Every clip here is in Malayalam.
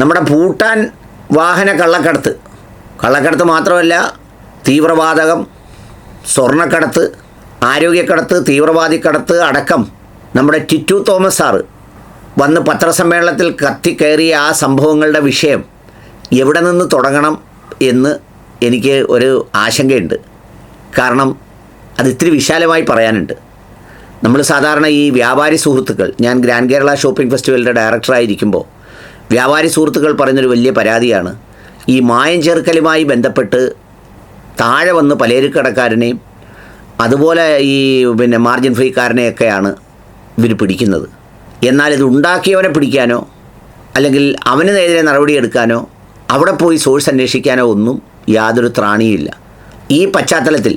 നമ്മുടെ ഭൂട്ടാൻ വാഹന കള്ളക്കടത്ത്. കള്ളക്കടത്ത് മാത്രമല്ല തീവ്രവാതകം സ്വർണക്കടത്ത് ആരോഗ്യക്കടത്ത് തീവ്രവാദിക്കടത്ത് അടക്കം നമ്മുടെ ടിറ്റു തോമസ് സാറ് വന്ന് പത്രസമ്മേളനത്തിൽ കത്തിക്കയറിയ ആ സംഭവങ്ങളുടെ വിഷയം എവിടെ നിന്ന് തുടങ്ങണം എന്ന് എനിക്ക് ഒരു ആശങ്കയുണ്ട്. കാരണം അത് ഇത്തിരി വിശാലമായി പറയാനുണ്ട്. നമ്മൾ സാധാരണ ഈ വ്യാപാരി സുഹൃത്തുക്കൾ ഞാൻ ഗ്രാൻഡ് കേരള ഷോപ്പിംഗ് ഫെസ്റ്റിവലിന്റെ ഡയറക്ടറായിരിക്കുമ്പോൾ വ്യാപാരി സുഹൃത്തുക്കൾ പറയുന്നൊരു വലിയ പരാതിയാണ്. ഈ മായം ചേർക്കലുമായി ബന്ധപ്പെട്ട് താഴെ വന്ന് പലചരക്കടക്കാരനെയും അതുപോലെ ഈ പിന്നെ മാർജിൻ ഫ്രീക്കാരനെയൊക്കെയാണ് ഇവർ പിടിക്കുന്നത്. എന്നാൽ ഇത് ഉണ്ടാക്കിയവനെ പിടിക്കാനോ അല്ലെങ്കിൽ അവന് നേരെ നടപടിയെടുക്കാനോ അവിടെ പോയി സോഴ്സ് അന്വേഷിക്കാനോ ഒന്നും യാതൊരു ത്രാണിയില്ല ഈ പശ്ചാത്തലത്തിൽ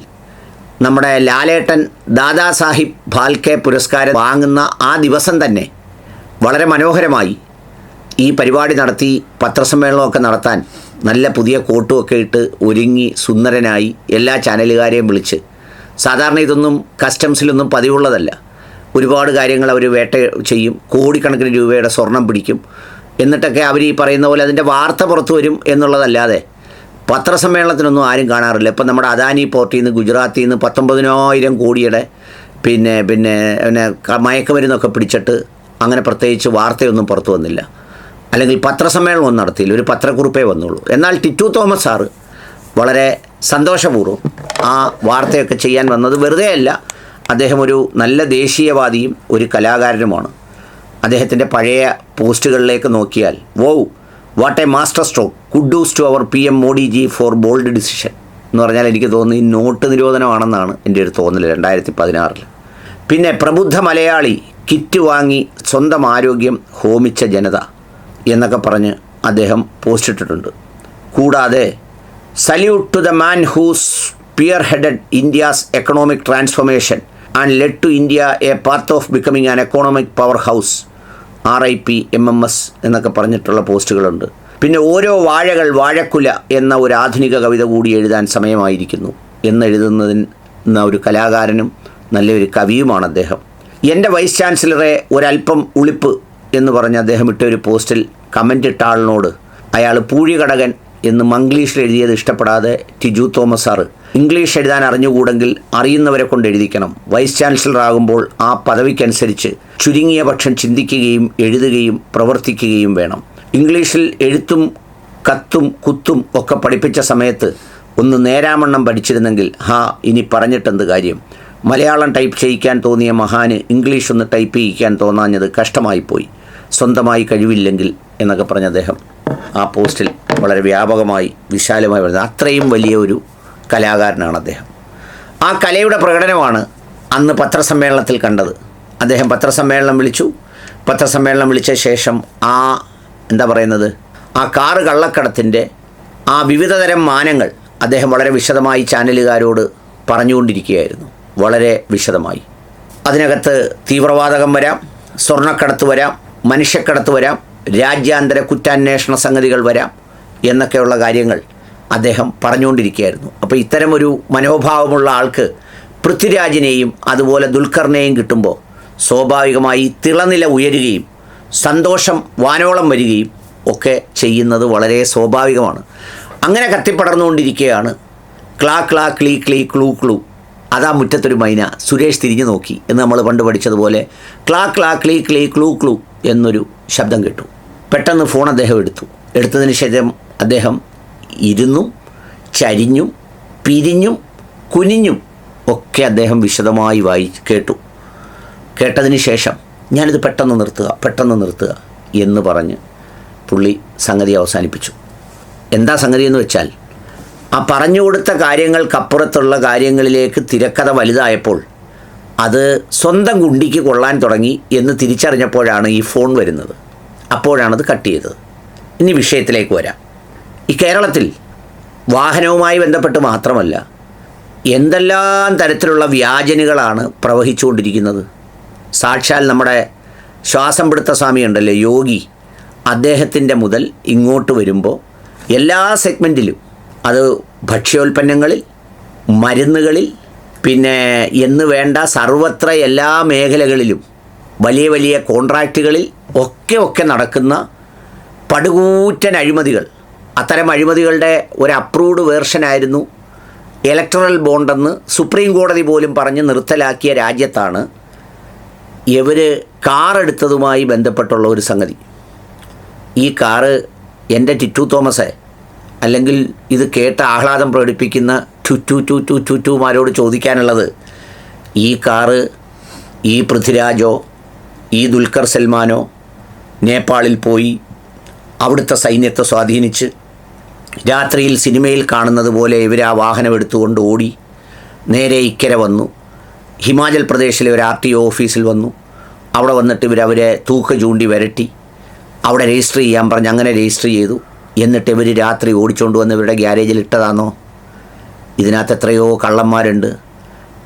നമ്മുടെ ലാലേട്ടൻ ദാദാസാഹിബ് ഫാൽക്കെ പുരസ്കാരം വാങ്ങുന്ന ആ ദിവസം തന്നെ വളരെ മനോഹരമായി ഈ പരിപാടി നടത്തി പത്രസമ്മേളനമൊക്കെ നടത്താൻ നല്ല പുതിയ കോട്ടുമൊക്കെ ഇട്ട് ഒരുങ്ങി സുന്ദരനായി എല്ലാ ചാനലുകാരെയും വിളിച്ച്. സാധാരണ ഇതൊന്നും കസ്റ്റംസിലൊന്നും പതിവുള്ളതല്ല. ഒരുപാട് കാര്യങ്ങൾ അവർ വേട്ട ചെയ്യും. കോടിക്കണക്കിന് രൂപയുടെ സ്വർണം പിടിക്കും. എന്നിട്ടൊക്കെ അവർ ഈ പറയുന്ന പോലെ അതിന്റെ വാർത്ത പുറത്തു വരും എന്നുള്ളതല്ലാതെ പത്രസമ്മേളനത്തിനൊന്നും ആരും കാണാറില്ല. ഇപ്പം നമ്മുടെ അദാനി പോർട്ടിൽ നിന്ന് ഗുജറാത്തിൽ നിന്ന് പത്തൊമ്പതിനായിരം കോടിയുടെ പിന്നെ പിന്നെ പിന്നെ മയക്കുമരുന്നൊക്കെ പിടിച്ചിട്ട് അങ്ങനെ പ്രത്യേകിച്ച് വാർത്തയൊന്നും പുറത്തു വന്നില്ല. അല്ലെങ്കിൽ പത്രസമ്മേളനം ഒന്നും നടത്തിയില്ല. ഒരു പത്രക്കുറിപ്പേ വന്നുള്ളൂ. എന്നാൽ ടിറ്റു തോമസ് സാറ് വളരെ സന്തോഷപൂർവം ആ വാർത്തയൊക്കെ ചെയ്യാൻ വന്നത് വെറുതെയല്ല അദ്ദേഹം ഒരു നല്ല ദേശീയവാദിയും ഒരു കലാകാരനുമാണ്. അദ്ദേഹത്തിന്റെ പഴയ പോസ്റ്റുകളിലേക്ക് നോക്കിയാൽ wow what a master stroke kudos to our P M Modi ji for bold decision എന്ന് പറഞ്ഞാൽ എനിക്ക് തോന്നുന്നു ഈ നോട്ട് നിരോധനമാണെന്നാണ് എന്റെ ഒരു തോന്നൽ രണ്ടായിരത്തി പതിനാറിൽ പിന്നെ പ്രബുദ്ധ മലയാളി കിറ്റ് വാങ്ങി സ്വന്തം ആരോഗ്യം ഹോമിച്ച ജനത. എന്നൊക്കെ പറഞ്ഞ് അദ്ദേഹം പോസ്റ്റ് ഇട്ടിട്ടുണ്ട്. കൂടാതെ salute to the man who spearheaded India's economic transformation and led to India a part of becoming an economic powerhouse R I P M M S എന്നൊക്കെ പറഞ്ഞിട്ടുള്ള പോസ്റ്റുകളുണ്ട് പിന്നെ ഓരോ വാഴകൾ വാഴക്കുല എന്ന ഒരു ആധുനിക കവിത കൂടി എഴുതാൻ സമയമായിരിക്കുന്നു എന്നെഴുതുന്നതിന് ഒരു കലാകാരനും നല്ലൊരു കവിയുമാണ് അദ്ദേഹം. എന്റെ വൈസ് ചാൻസലറെ ഒരല്പം ഉളിപ്പ് എന്ന് പറഞ്ഞ് അദ്ദേഹം ഇട്ട ഒരു പോസ്റ്റിൽ കമന്റ് ഇട്ട ആളിനോട് അയാൾ പൂഴികടകൻ എന്ന് മംഗ്ലീഷിൽ എഴുതിയത് ഇഷ്ടപ്പെടാതെ ടിജു തോമസ് സാറ്. ഇംഗ്ലീഷ് എഴുതാൻ അറിഞ്ഞുകൂടെങ്കിൽ അറിയുന്നവരെ കൊണ്ട് എഴുതിക്കണം. വൈസ് ചാൻസലർ ആകുമ്പോൾ ആ പദവിക്കനുസരിച്ച് ചുരുങ്ങിയ പക്ഷം ചിന്തിക്കുകയും എഴുതുകയും പ്രവർത്തിക്കുകയും വേണം. ഇംഗ്ലീഷിൽ എഴുത്തും കത്തും കുത്തും ഒക്കെ പഠിപ്പിച്ച സമയത്ത് ഒന്ന് നേരാമണ്ണം പഠിച്ചിരുന്നെങ്കിൽ ഹാ ഇനി പറഞ്ഞിട്ടെന്ത് കാര്യം? മലയാളം ടൈപ്പ് ചെയ്യിക്കാൻ തോന്നിയ മഹാന് ഇംഗ്ലീഷ് ഒന്ന് ടൈപ്പ് ചെയ്യിക്കാൻ തോന്നാഞ്ഞത് കഷ്ടമായിപ്പോയി. സ്വന്തമായി കഴിവില്ലെങ്കിൽ എന്നൊക്കെ പറഞ്ഞ അദ്ദേഹം ആ പോസ്റ്റിൽ വളരെ വ്യാപകമായി വിശാലമായി വരുന്നത് അത്രയും വലിയ ഒരു കലാകാരനാണ് അദ്ദേഹം. ആ കലയുടെ പ്രകടനമാണ് അന്ന് പത്രസമ്മേളനത്തിൽ കണ്ടത്. അദ്ദേഹം പത്രസമ്മേളനം വിളിച്ചു. പത്രസമ്മേളനം വിളിച്ച ശേഷം ആ എന്താ പറയുന്നത് ആ കാറ് കള്ളക്കടത്തിന്റെ ആ വിവിധതരം മാനങ്ങൾ അദ്ദേഹം വളരെ വിശദമായി ചാനലുകാരോട് പറഞ്ഞുകൊണ്ടിരിക്കുകയായിരുന്നു. വളരെ വിശദമായി. അതിനകത്ത് തീവ്രവാതകം വരാം സ്വർണക്കടത്ത് വരാം മനുഷ്യക്കടത്ത് വരാം രാജ്യാന്തര കുറ്റാന്വേഷണ സംഗതികൾ വരാം എന്നൊക്കെയുള്ള കാര്യങ്ങൾ അദ്ദേഹം പറഞ്ഞുകൊണ്ടിരിക്കുകയായിരുന്നു. അപ്പോൾ ഇത്തരമൊരു മനോഭാവമുള്ള ആൾക്ക് പൃഥ്വിരാജിനെയും അതുപോലെ ദുൽഖറിനെയും കിട്ടുമ്പോൾ സ്വാഭാവികമായി തിളനില ഉയരുകയും സന്തോഷം വാനോളം വരികയും ഒക്കെ ചെയ്യുന്നത് വളരെ സ്വാഭാവികമാണ്. അങ്ങനെ കത്തിപ്പടർന്നുകൊണ്ടിരിക്കുകയാണ്. ക്ലാ ക്ലാ ക്ലീ ക്ലീ ക്ലൂ ക്ലൂ. അതാ മുറ്റത്തൊരു മൈന. സുരേഷ് തിരിഞ്ഞു നോക്കി. എന്ന് നമ്മൾ പണ്ട് പഠിച്ചതുപോലെ ക്ലാ ക്ലാ ക്ലീ ക്ലീ ക്ലൂ ക്ലൂ. എന്നൊരു ശബ്ദം കേട്ടു. പെട്ടെന്ന് ഫോൺ അദ്ദേഹം എടുത്തു. എടുത്തതിന് ശേഷം അദ്ദേഹം ഇരുന്നു ചരിഞ്ഞും പിരിഞ്ഞും കുനിഞ്ഞും ഒക്കെ അദ്ദേഹം വിശദമായി വായി കേട്ടു. കേട്ടതിന് ശേഷം ഞാനിത് പെട്ടെന്ന് നിർത്തുക പെട്ടെന്ന് നിർത്തുക എന്ന് പറഞ്ഞ് പുള്ളി സംഗതി അവസാനിപ്പിച്ചു. എന്താ സംഗതി എന്ന് വെച്ചാൽ ആ പറഞ്ഞു കൊടുത്ത കാര്യങ്ങൾക്കപ്പുറത്തുള്ള കാര്യങ്ങളിലേക്ക് തിരക്കഥ വലുതായപ്പോൾ അത് സ്വന്തം കുണ്ടിക്ക് കൊള്ളാൻ തുടങ്ങി എന്ന് തിരിച്ചറിഞ്ഞപ്പോഴാണ് ഈ ഫോൺ വരുന്നത്. അപ്പോഴാണത് കട്ട് ചെയ്തത്. ഇനി വിഷയത്തിലേക്ക് വരാം. ഈ കേരളത്തിൽ വാഹനവുമായി ബന്ധപ്പെട്ട് മാത്രമല്ല എന്തെല്ലാം തരത്തിലുള്ള വ്യാജനുകളാണ് പ്രവഹിച്ചുകൊണ്ടിരിക്കുന്നത്? സാക്ഷാൽ നമ്മുടെ ശ്വാസം പിടുത്ത സ്വാമി ഉണ്ടല്ലോ യോഗി. അദ്ദേഹത്തിന്റെ മുതൽ ഇങ്ങോട്ട് വരുമ്പോൾ എല്ലാ സെഗ്മെന്റിലും അത് ഭക്ഷ്യോൽപ്പന്നങ്ങളിൽ മരുന്നുകളിൽ പിന്നെ എന്ന് വേണ്ട സർവത്ര എല്ലാ മേഖലകളിലും വലിയ വലിയ കോൺട്രാക്റ്റുകളിൽ ഒക്കെ ഒക്കെ നടക്കുന്ന പടുകൂറ്റൻ അഴിമതികൾ. അത്തരം അഴിമതികളുടെ ഒരു അപ്രൂവ്ഡ് വേർഷനായിരുന്നു ഇലക്ട്രൽ ബോണ്ടെന്ന് സുപ്രീം കോടതി പോലും പറഞ്ഞ് നിർത്തലാക്കിയ രാജ്യത്താണ് ഇവർ കാർ എടുത്തതുമായി ബന്ധപ്പെട്ടുള്ള ഒരു സംഗതി. ഈ കാറ് എന്റെ ടിറ്റു തോമസ് അല്ലെങ്കിൽ ഇത് കേട്ട് ആഹ്ലാദം പ്രകടിപ്പിക്കുന്ന ടു ടു ടു ടു ടുമാരോട് ചോദിക്കാനുള്ളത്. ഈ കാറ് ഈ പൃഥ്വിരാജോ ഈ ദുൽഖർ സൽമാനോ നേപ്പാളിൽ പോയി അവിടുത്തെ സൈന്യത്തെ സ്വാധീനിച്ച് രാത്രിയിൽ സിനിമയിൽ കാണുന്നത് പോലെ ഇവർ ആ വാഹനം എടുത്തുകൊണ്ട് ഓടി നേരെ ഇക്കരെ വന്നു. ഹിമാചൽ പ്രദേശിലെ ഒരു ആർ ടി ഒ ഓഫീസിൽ വന്നു. അവിടെ വന്നിട്ട് ഇവർ അവരെ തൂക്ക ചൂണ്ടി വരട്ടി. അവിടെ രജിസ്റ്റർ ചെയ്യാൻ പറഞ്ഞ് അങ്ങനെ രജിസ്റ്റർ ചെയ്തു. എന്നിട്ട് ഇവർ രാത്രി ഓടിച്ചുകൊണ്ട് വന്ന് ഇവരുടെ ഗ്യാരേജിൽ ഇട്ടതാണോ? ഇതിനകത്ത് എത്രയോ കള്ളന്മാരുണ്ട്.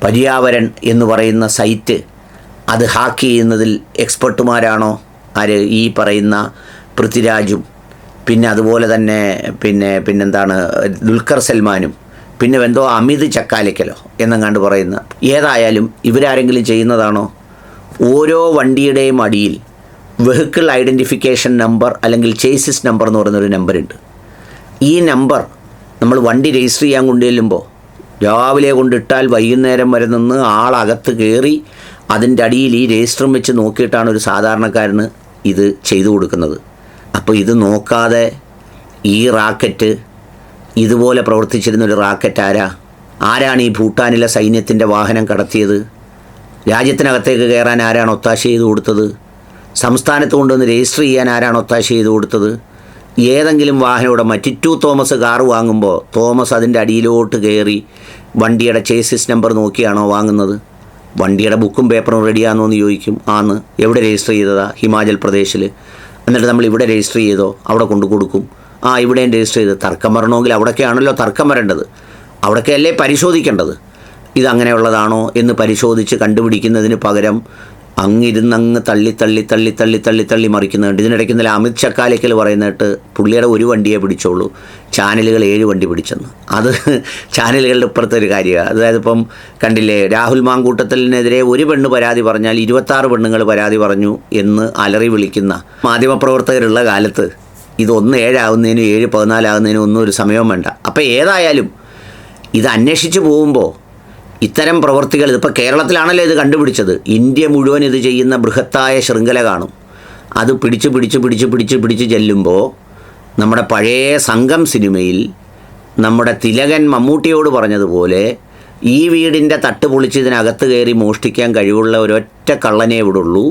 പര്യാവരൺ എന്ന് പറയുന്ന സൈറ്റ് അത് ഹാക്ക് ചെയ്യുന്നതിൽ എക്സ്പെർട്ടുമാരാണോ? ആര് ഈ പറയുന്ന പൃഥ്വിരാജും. പിന്നെ അതുപോലെ തന്നെ പിന്നെ പിന്നെന്താണ് ദുൽഖർ സൽമാനും. പിന്നെ എന്തോ അമിത് ചക്കാലിക്കലോ എന്നെങ്ങാണ്ട് പറയുന്ന. ഏതായാലും ഇവരാരെങ്കിലും ചെയ്യുന്നതാണോ? ഓരോ വണ്ടിയുടെയും അടിയിൽ വെഹിക്കിൾ ഐഡന്റിഫിക്കേഷൻ നമ്പർ അല്ലെങ്കിൽ ചേസിസ് നമ്പർ എന്ന് പറയുന്നൊരു നമ്പറുണ്ട് ഈ നമ്പർ നമ്മൾ വണ്ടി രജിസ്റ്റർ ചെയ്യാൻ കൊണ്ടുചെല്ലുമ്പോൾ രാവിലെ കൊണ്ടിട്ടാൽ വൈകുന്നേരം വരെ നിന്ന് ആളകത്ത് കയറി അതിന്റെ അടിയിൽ ഈ രജിസ്റ്ററും വെച്ച് നോക്കിയിട്ടാണ് ഒരു സാധാരണക്കാരന് ഇത് ചെയ്തു കൊടുക്കുന്നത്. അപ്പോൾ ഇത് നോക്കാതെ ഈ റാക്കറ്റ് ഇതുപോലെ പ്രവർത്തിച്ചിരുന്ന ഒരു റാക്കറ്റ് ആരാ? ആരാണ് ഈ ഭൂട്ടാനിലെ സൈന്യത്തിന്റെ വാഹനം കടത്തിയത്? രാജ്യത്തിനകത്തേക്ക് കയറാൻ ആരാണ് ഒത്താശ ചെയ്തു കൊടുത്തത്? സംസ്ഥാനത്ത് കൊണ്ടുവന്ന് രജിസ്റ്റർ ചെയ്യാൻ ആരാണ് ഒത്താശ ചെയ്തു കൊടുത്തത്? ഏതെങ്കിലും വാഹന ഉടമ ടിറ്റു തോമസ് കാറ് വാങ്ങുമ്പോൾ തോമസ് അതിന്റെ അടിയിലോട്ട് കയറി വണ്ടിയുടെ ചേസിസ് നമ്പർ നോക്കിയാണോ വാങ്ങുന്നത്? വണ്ടിയുടെ ബുക്കും പേപ്പറും റെഡിയാണോ എന്ന് ചോദിക്കും. ആന്ന് എവിടെ രജിസ്റ്റർ ചെയ്തതാ? ഹിമാചൽ പ്രദേശിൽ എന്നിട്ട് നമ്മൾ ഇവിടെ രജിസ്റ്റർ ചെയ്തോ? അവിടെ കൊണ്ടു കൊടുക്കും. ആ ഇവിടെയും രജിസ്റ്റർ ചെയ്ത് തർക്കം വരണമെങ്കിൽ അവിടെയൊക്കെയാണല്ലോ തർക്കം വരേണ്ടത്. അവിടെയൊക്കെയല്ലേ പരിശോധിക്കേണ്ടത്? ഇതങ്ങനെയുള്ളതാണോ എന്ന് പരിശോധിച്ച് കണ്ടുപിടിക്കുന്നതിന് പകരം അങ്ങിരുന്ന് അങ്ങ് തള്ളി തള്ളി തള്ളി തള്ളി തള്ളി തള്ളി മറിക്കുന്നുണ്ട്. ഇതിനിടയ്ക്ക് ഇന്നലെ അമിത് ചക്കാലയ്ക്കൽ പറയുന്നിട്ട് പുള്ളിയുടെ ഒരു വണ്ടിയെ പിടിച്ചോളൂ. ചാനലുകൾ ഏഴ് വണ്ടി പിടിച്ചെന്ന്. അത് ചാനലുകളുടെ ഇപ്പുറത്തെ ഒരു കാര്യമാണ് അതായത് ഇപ്പം കണ്ടില്ലേ രാഹുൽ മാങ്കൂട്ടത്തിനെതിരെ ഒരു പെണ്ണ് പരാതി പറഞ്ഞാൽ ഇരുപത്താറ് പെണ്ണുങ്ങൾ പരാതി പറഞ്ഞു എന്ന് അലറി വിളിക്കുന്ന മാധ്യമപ്രവർത്തകരുള്ള കാലത്ത് ഇതൊന്ന് ഏഴാവുന്നതിനും ഏഴ് പതിനാലാകുന്നതിനും ഒന്നും ഒരു സമയവും വേണ്ട. അപ്പോൾ ഏതായാലും ഇത് അന്വേഷിച്ച് പോകുമ്പോൾ ഇത്തരം പ്രവൃത്തികൾ ഇതിപ്പോൾ കേരളത്തിലാണല്ലോ ഇത് കണ്ടുപിടിച്ചത്. ഇന്ത്യ മുഴുവൻ ഇത് ചെയ്യുന്ന ബൃഹത്തായ ശൃംഖല കാണും. അത് പിടിച്ച് പിടിച്ച് പിടിച്ച് പിടിച്ച് പിടിച്ച് ചെല്ലുമ്പോൾ നമ്മുടെ പഴയ സംഘം സിനിമയിൽ നമ്മുടെ തിലകൻ മമ്മൂട്ടിയോട് പറഞ്ഞതുപോലെ ഈ വീടിന്റെ തട്ട് പൊളിച്ച് ഇതിനകത്ത് കയറി മോഷ്ടിക്കാൻ കഴിവുള്ള ഒരൊറ്റ കള്ളനെ ഇവിടെ ഉള്ളൂ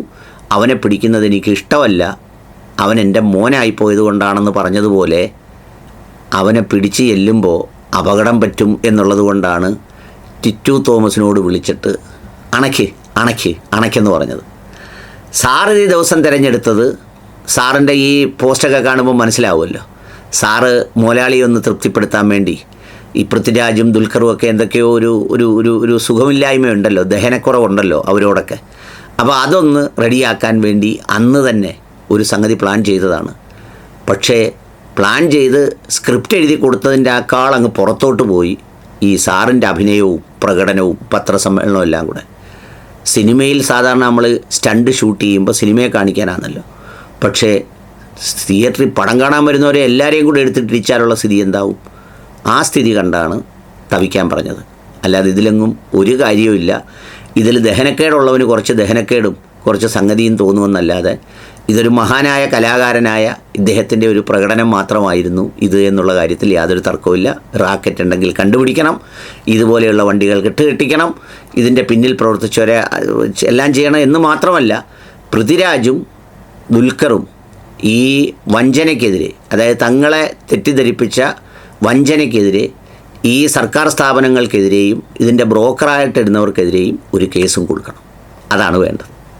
അവനെ പിടിക്കുന്നത് എനിക്ക് ഇഷ്ടമല്ല. അവൻ എന്റെ മോനായിപ്പോയത് കൊണ്ടാണെന്ന് പറഞ്ഞതുപോലെ അവനെ പിടിച്ച് ചെല്ലുമ്പോൾ അപകടം പറ്റും എന്നുള്ളത് കൊണ്ടാണ് ടിറ്റു തോമസിനോട് വിളിച്ചിട്ട് അണയ്ക്ക് അണയ്ക്ക് അണയ്ക്കെന്ന് പറഞ്ഞത്. സാറ് ഈ ദിവസം തിരഞ്ഞെടുത്തത് സാറിന്റെ ഈ പോസ്റ്റൊക്കെ കാണുമ്പോൾ മനസ്സിലാവുമല്ലോ. സാറ് മുതലാളിയെ ഒന്ന് തൃപ്തിപ്പെടുത്താൻ വേണ്ടി ഈ പൃഥ്വിരാജും ദുൽഖറും ഒക്കെ എന്തൊക്കെയോ ഒരു ഒരു ഒരു ഒരു സുഖമില്ലായ്മയുണ്ടല്ലോ ദഹനക്കുറവുണ്ടല്ലോ അവരോടൊക്കെ. അപ്പോൾ അതൊന്ന് റെഡിയാക്കാൻ വേണ്ടി അന്ന് തന്നെ ഒരു സംഗതി പ്ലാൻ ചെയ്തതാണ്. പക്ഷേ പ്ലാൻ ചെയ്ത് സ്ക്രിപ്റ്റ് എഴുതി കൊടുത്തതിന്റെ ആക്കാൾ കാൾ അങ്ങ് പുറത്തോട്ട് പോയി. ഈ സാറിന്റെ അഭിനയവും പ്രകടനവും പത്രസമ്മേളനവും എല്ലാം കൂടെ. സിനിമയിൽ സാധാരണ നമ്മൾ സ്റ്റണ്ട് ഷൂട്ട് ചെയ്യുമ്പോൾ സിനിമയെ കാണിക്കാനാണല്ലോ. പക്ഷേ തിയേറ്ററിൽ പടം കാണാൻ വരുന്നവരെ എല്ലാവരെയും കൂടെ എടുത്തിട്ട് ഇടിച്ചാലുള്ള സ്ഥിതി എന്താവും? ആ സ്ഥിതി കണ്ടാണ് തവിക്കാൻ പറഞ്ഞത്. അല്ലാതെ ഇതിലെങ്ങും ഒരു കാര്യവുമില്ല. ഇതിൽ ദഹനക്കേടുള്ളവന് കുറച്ച് ദഹനക്കേടും കുറച്ച് സംഗതിയും തോന്നുമെന്നല്ലാതെ ഇതൊരു മഹാനായ കലാകാരനായ ഇദ്ദേഹത്തിന്റെ ഒരു പ്രകടനം മാത്രമായിരുന്നു ഇത് എന്നുള്ള കാര്യത്തിൽ യാതൊരു തർക്കവുമില്ല. റാക്കറ്റ് ഉണ്ടെങ്കിൽ കണ്ടുപിടിക്കണം. ഇതുപോലെയുള്ള വണ്ടികൾ കെട്ടുകെട്ടിക്കണം ഇതിന്റെ പിന്നിൽ പ്രവർത്തിച്ചവരെ എല്ലാം ചെയ്യണം എന്ന് മാത്രമല്ല പൃഥ്വിരാജും ദുൽഖറും ഈ വഞ്ചനയ്ക്കെതിരെ അതായത് തങ്ങളെ തെറ്റിദ്ധരിപ്പിച്ച വഞ്ചനയ്ക്കെതിരെ ഈ സർക്കാർ സ്ഥാപനങ്ങൾക്കെതിരെയും ഇതിന്റെ ബ്രോക്കറായിട്ടിടുന്നവർക്കെതിരെയും ഒരു കേസും കൊടുക്കണം. അതാണ് വേണ്ടത്.